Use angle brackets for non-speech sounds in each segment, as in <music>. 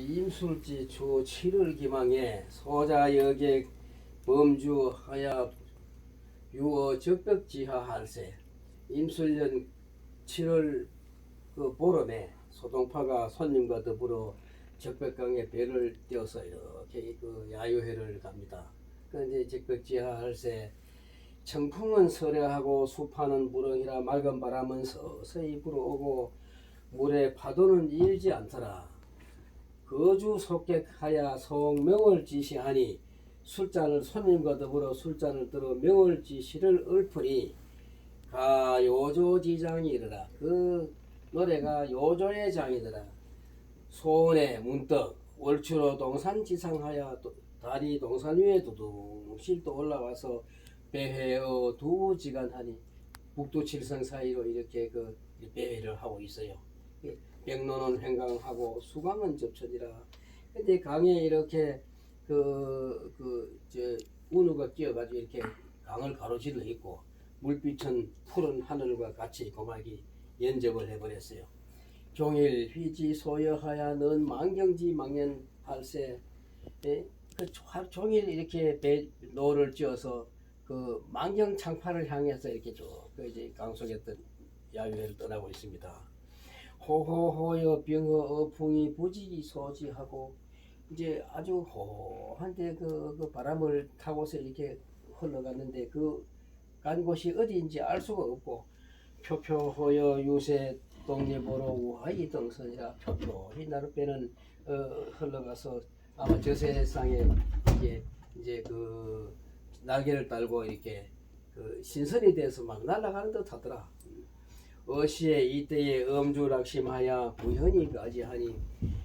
임술지 주 7월 기망에 소자 여객 범주 하야 유어 적벽지하 할세 임술년 7월 그 보름에 소동파가 손님과 더불어 적벽강에 배를 띄어서 이렇게 그 야유회를 갑니다. 그런데 적벽지하 할세 청풍은 서려하고 수파는 무렁이라 맑은 바람은 서서히 불어오고 물에 파도는 일지 않더라. 거주 속객하야 성명을 지시하니 술잔을 손님과 더불어 술잔을 들어 명을 지시를 읊으니 가 요조지장이 이르라. 그 노래가 요조의 장이더라. 소원에 문득 월추로 동산 지상하여 또 달이 동산 위에 두둥실 또 올라와서 배회어 두 지간하니 북두 칠성 사이로 이렇게 그 배회를 하고 있어요. 백로는 횡강하고 수강은 접천이라. 근데 강에 이렇게 그 그 저 운우가 끼어가지고 이렇게 강을 가로질러 있고 물빛은 푸른 하늘과 같이 고막이 연접을 해버렸어요. 종일 휘지 소여하야 넌 망경지 망연 팔세 예? 그 조- 종일 이렇게 배 노를 찧어서 그 망경 창파를 향해서 이렇게 쭉그 이제 강속했던 야유회를 떠나고 있습니다. 호호호여 병어 어풍이 부지기 소지하고 이제 아주 호한데 그, 그 바람을 타고서 이렇게 흘러갔는데 그 간 곳이 어디인지 알 수가 없고 표표호여 유세 동리보로 우하이 등선이라 표표히 나룻배는 어, 흘러가서 아마 저 세상에 이게 이제 그 날개를 달고 이렇게 그 신선이 돼서 막 날아가는 듯 하더라. 어시에 이때에 음주락심하여 부현이까지 하니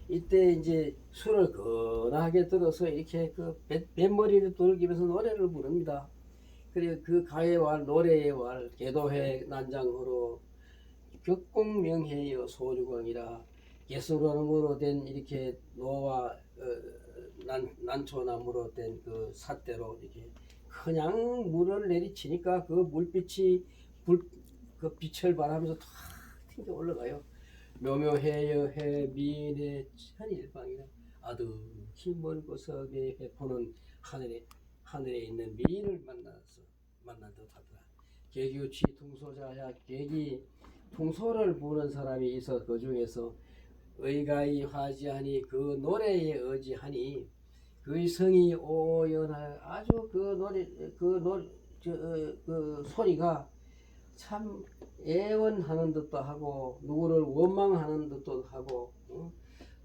이때 이제 술을 거나하게 들어서 이렇게 그 뱃, 뱃머리를 돌기면서 노래를 부릅니다. 그리고 그 가의 왈 노래의 왈 계도회 난장으로 격공명해여 소주광이라 예술원으로 된 이렇게 노와 어, 난, 난초나무로 된 그 삿대로 이렇게 그냥 물을 내리치니까 그 물빛이 불, 그 빛을 발하면서 탁 튕겨 올라가요. 묘묘해여 해민의 천일방이라 아득히 먼 곳에 베푸는 하늘에 하늘에 있는 미인을 만나서 만난 듯하더라. 계규치 통소자야 계기 통소를 부는 사람이 있어 그 중에서 의가이 화지하니 그 노래에 의지하니 그의 성이 오연하 아주 그 노래 그 노래 저그 소리가 참 애원하는 듯도 하고 누구를 원망하는 듯도 하고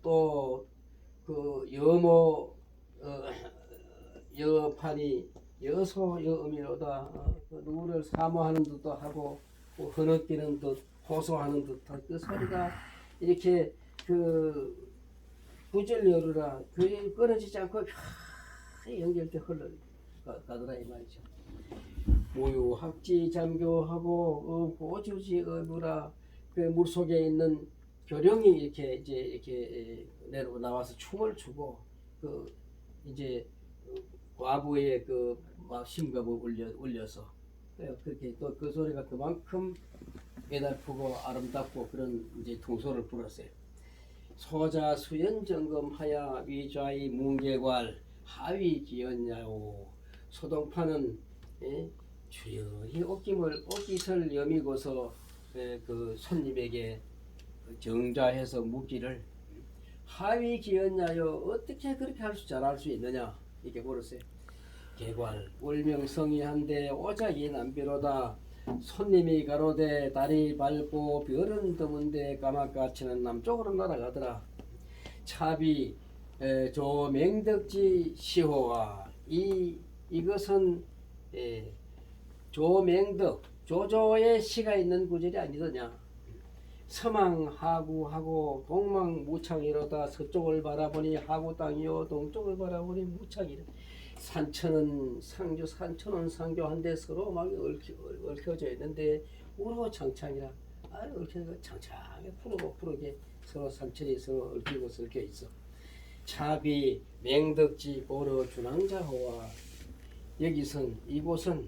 또그 여모 어, <clears throat> 여판이 여소 여음이로다 어, 그 누구를 사모하는 듯도 하고 뭐 흐느끼는 듯 호소하는 듯한 그 소리가 이렇게 그 구절여루라 그 끊어지지 않고 쫙 연결돼 흘러 가- 가더라 이 말이죠. 무유학지 잠교하고 어, 보주지 어부라 그 물속에 있는 교령이 이렇게 이제 이렇게 내려 나와서 춤을 추고 그 이제 과부의 그막 심금을 울려 울려서 예, 그렇게 또 그 소리가 그만큼 애달프고 아름답고 그런 이제 통소를 불었어요. 소자 수연 점검하야 위좌이 문계관 하위 기연야오 소동파는 예, 주연히 옷김을 옷깃을 여미고서 예, 그 손님에게 그 정자해서 묻기를 하위 기연야여 어떻게 그렇게 할 수 잘할 수 있느냐? 이렇게 물었어요. 개괄 울명성이 한데 오작이 남비로다. 손님이 가로되 달이 밝고 별은 드문데 까맣같이는 남쪽으로 날아가더라. 차비 에, 조 맹덕지 시호와 이 이것은 에, 조맹덕 조조의 시가 있는 구절이 아니더냐? 서망하구하고 동망무창이로다. 서쪽을 바라보니 하구 땅이요 동쪽을 바라보니 무창이라 산천은 상주 산천은 상교한데 서로 막 얽혀, 얽혀져 있는데 우로 창창이라. 아 얽혀서 창창하게 푸르고 푸르게 서로 산천이 서로 얽히고 얽혀 있어. 차비 맹덕지 보러 준왕자호와 여기선 이곳은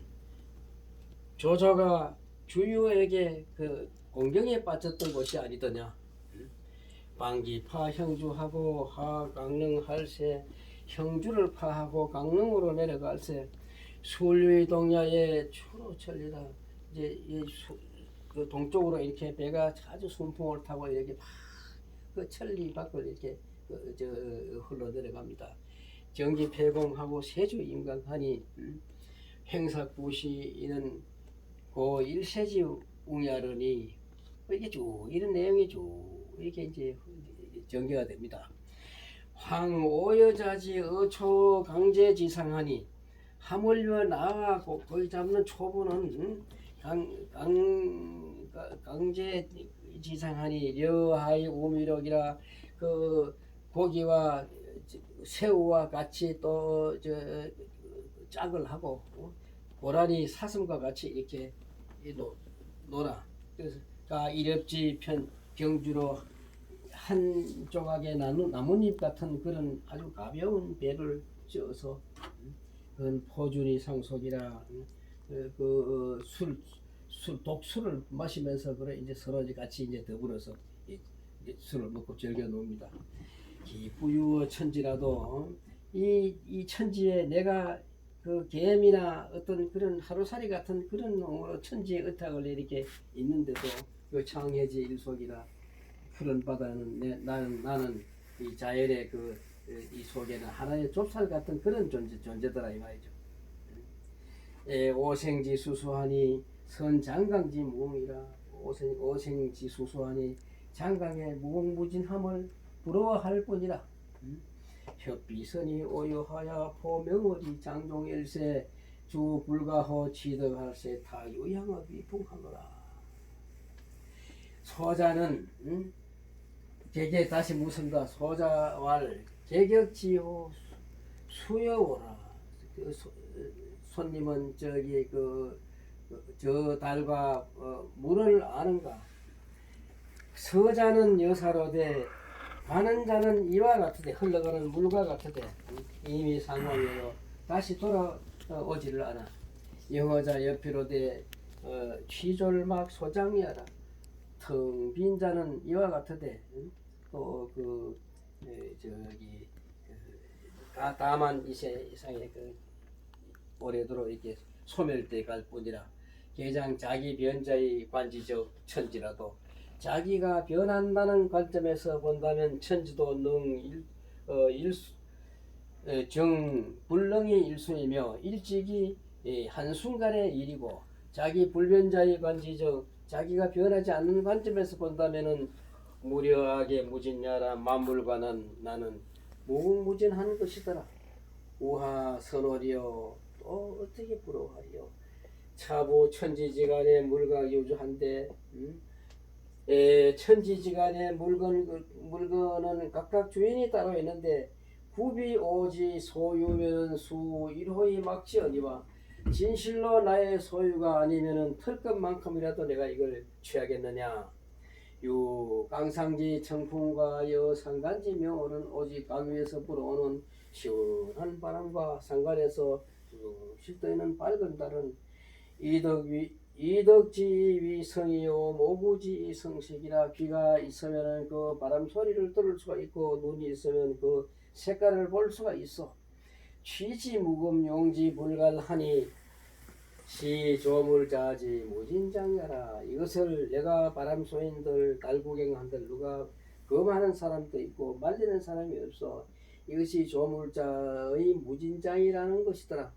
조조가 주유에게 그 공경에 빠졌던 곳이 아니더냐 방기파 형주하고 하 강릉 할세 형주를 파하고 강릉으로 내려갈세 술위 동야에 추로 천리라 이제 이 수, 그 동쪽으로 이렇게 배가 아주 순풍을 타고 이렇게 막그 천리 밖을 이렇게 그, 저 흘러 내려갑니다. 정기 폐공하고 세주 임강하니 음, 행사구시 이는 고 일세지 웅야르니 이게 쭉 이런 내용이 쭉 이렇게 이제 전개가 됩니다. 황오여자지 어초 강제지상하니 하물며 나와 고- 거기 잡는 초보는 음, 강, 강, 가- 강제지상하니 려하이 우미력이라 그 고기와 새우와 같이 또 저 짝을 하고 어? 고라니 사슴과 같이 이렇게 이 노, 놀아. 그래서 가 이렵지 편 경주로 한 조각의 나무, 나뭇잎 같은 그런 아주 가벼운 배를 쪄서 음, 그건 포준이 상속이라 음, 그, 그, 술, 술 독술을 마시면서 그래 이제 서로 이제 같이 이제 더불어서 술을 먹고 즐겨 놉니다. 기부유어 천지라도 이, 이 천지에 내가 그 개미나 어떤 그런 하루살이 같은 그런 어, 천지의 의탁을 이렇게 있는데도 그 창해지 일속이라 푸른 바다는 내, 나는 나는 이 자연의 그 이 속에는 하나의 좁쌀 같은 그런 존재 존재더라 이 말이죠. 에, 오생지 수수하니 선장강지 무공이라 오생 오생지 수수하니 장강의 무공무진함을 부러워할 뿐이라. 음? 협비선이 오유하여 포명어리 장종일세 주 불가호 취득할세 타유양업이 풍하노라. 소자는 음? 개개 다시 묻습니다. 소자왈 개격지호 수여오라. 그 소, 손님은 저기 그저 달과 어, 물을 아는가? 서자는 여사로되 가는 자는 이와 같으되 흘러가는 물과 같으되 이미 상황이요 다시 돌아오지를 않아. 영어자 옆이로되 어, 취졸막 소장이하라. 텅빈 자는 이와 같으되 또그 저기 그, 다, 다만 이세 이상의 그 오래도록 이렇게 소멸돼 갈 뿐이라. 개장 자기 변자의 관지적 천지라도 자기가 변한다는 관점에서 본다면 천지도 능 일, 어, 일수, 에, 정 불능이 일순이며 일찍이 예, 한순간의 일이고 자기 불변자의 관지적 자기가 변하지 않는 관점에서 본다면은 무려하게 무진야라 만물과는 나는 무궁무진한 것이더라 우하 선월이여 또 어떻게 부러워하리요 차보 천지지간의 물과 유주한데 음? 에, 천지지간의 물건 그 물건은 각각 주인이 따로 있는데 구비 오지 소유면 수 일호이 막지 어니와 진실로 나의 소유가 아니면은 털 것만큼이라도 내가 이걸 취하겠느냐? 유 강상지 청풍과 여 상간지 명호는 오직 강 위에서 불어오는 시원한 바람과 상간에서 쉴 떠있는 밝은 달은 이덕위 이덕지 위 성이요 모구지 성식이라 귀가 있으면 그 바람 소리를 들을 수가 있고 눈이 있으면 그 색깔을 볼 수가 있어. 취지 무금 용지 불갈하니 시 조물자지 무진장야라. 이것을 내가 바람 소인들 달구경한들 누가 금하는 사람도 있고 말리는 사람이 없어. 이것이 조물자의 무진장이라는 것이더라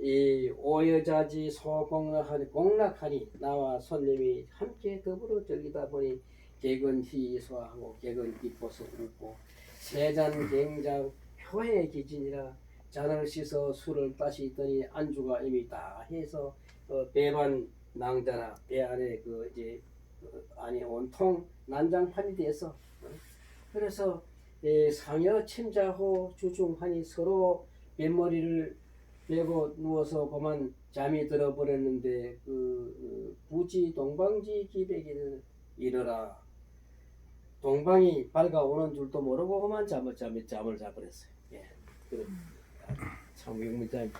이 오여자지 소공락하니 공락하니 나와 손님이 함께 더불어 즐기다 보니 객은 희소하고 객은 기뻐서 웃고 세잔 갱장 효의 기진이라 잔을 씻어 술을 다시 있더니 안주가 이미 다 해서 어, 배반 낭자라 배 안에 그 이제 그 안에 온통 난장판이 돼서 어, 그래서 예, 상여 침자호 주중하니 서로 뱃머리를 베고 누워서 그만 잠이 들어버렸는데 그, 그 부지 동방지 기백이는 이르라 동방이 밝아오는 줄도 모르고 그만 잠을 잠을 잠을 자버렸어요. 예, 그럼 참 명문장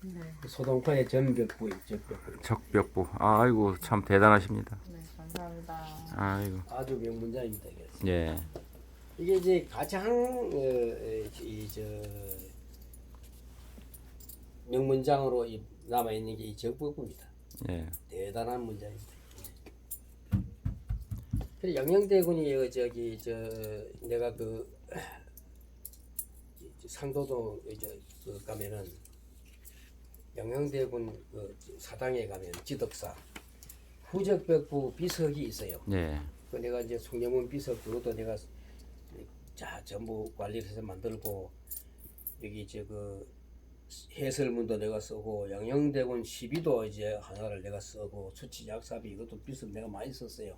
네, 소동파의 전벽부 전벽부 적벽부. 아이고 참 대단하십니다. 네, 감사합니다. 아이고 아주 명문장입니다. 그래서. 예. 이게 이제 가장 어, 이저 명문장으로 남아 있는 게이 적법부입니다. 예. 대단한 문장입니다. 그래 영영대군이 어, 저기 저 내가 그 <clears throat> 상도도 이제 그 가면은 영영대군 그 사당에 가면 지덕사 후적벽부 비석이 있어요. 예. 그 내가 이제 송영문 비석 그것도 내가 자 전부 관리를 해서 만들고 여기 이제 그 해설문도 내가 쓰고 양영대군 시비도 이제 하나를 내가 쓰고 수치 약사비 이것도 비석 내가 많이 썼어요.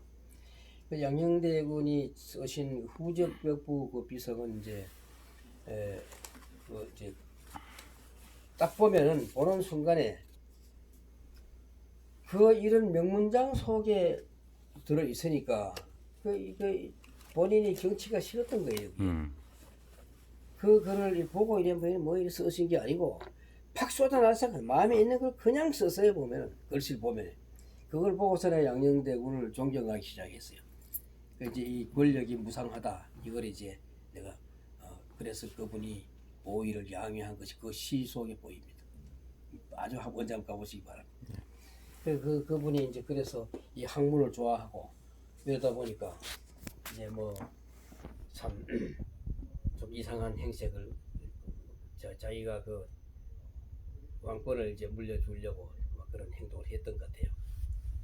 그 양영대군이 쓰신 후적벽부 그 비석은 이제 에, 그 이제 딱 보면은 보는 순간에 그 이런 명문장 속에 들어 있으니까 그 이거 본인이 정치가 싫었던 거예요. 음. 그 글을 보고 이러면 뭐 이래 쓰신 게 아니고 팍 쏟아놨어. 마음에 있는 걸 그냥 썼어요 보면 글씨를 보면 그걸 보고서는 양녕대군을 존경하기 시작했어요. 그 이제 이 권력이 무상하다 이걸 이제 내가 어, 그래서 그분이 오이를 양해한 것이 그 시 속에 보입니다. 아주 원장 가보시기 바랍니다. 그, 그 그분이 이제 그래서 이 학문을 좋아하고 이러다 보니까 이제 뭐 참 <clears throat> 좀 이상한 행색을 자, 자기가 그 왕권을 이제 물려주려고 막 그런 행동을 했던 것 같아요.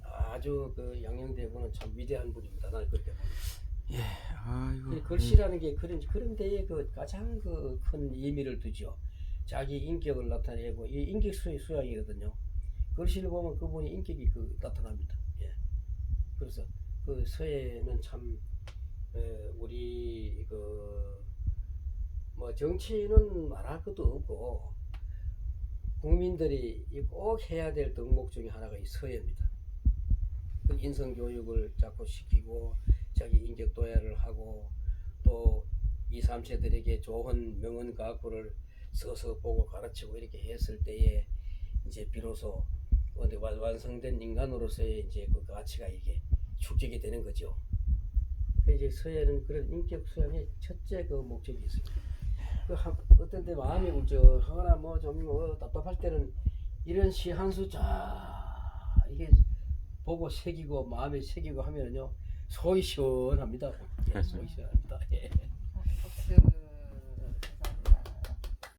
아주 그 양녕대군은 참 위대한 분입니다. 나는 그렇게 봅니다. 아이고. 그 글씨라는 게 그런 그런 데에 그 가장 그 큰 의미를 두죠. 자기 인격을 나타내고 이 인격 수의 수양이거든요. 글씨를 보면 그분이 인격이 그 나타납니다. 예. 그래서 그 서예는 참 에, 우리 그뭐 정치는 말할 것도 없고 국민들이 이꼭 해야 될 덕목 중에 하나가 이 서예입니다. 그 인성 교육을 자꾸 시키고 자기 인격 도야를 하고 또 2, 3세들에게 좋은 명언 가구를 써서 보고 가르치고 이렇게 했을 때에 이제 비로소 완- 완성된 인간으로서의 이제 그 가치가 이게 축적이 되는 거죠. 그 이제 서예는 그런 인격 수양의 첫째 그 목적이 있습니다. 그 한, 어떤 때 마음이 울적하거나 뭐좀 뭐 답답할 때는 이런 시 한 수 쫙 이게 보고 새기고 마음에 새기고 하면은요 속이 시원합니다. 예, 속이 시원합니다. 예.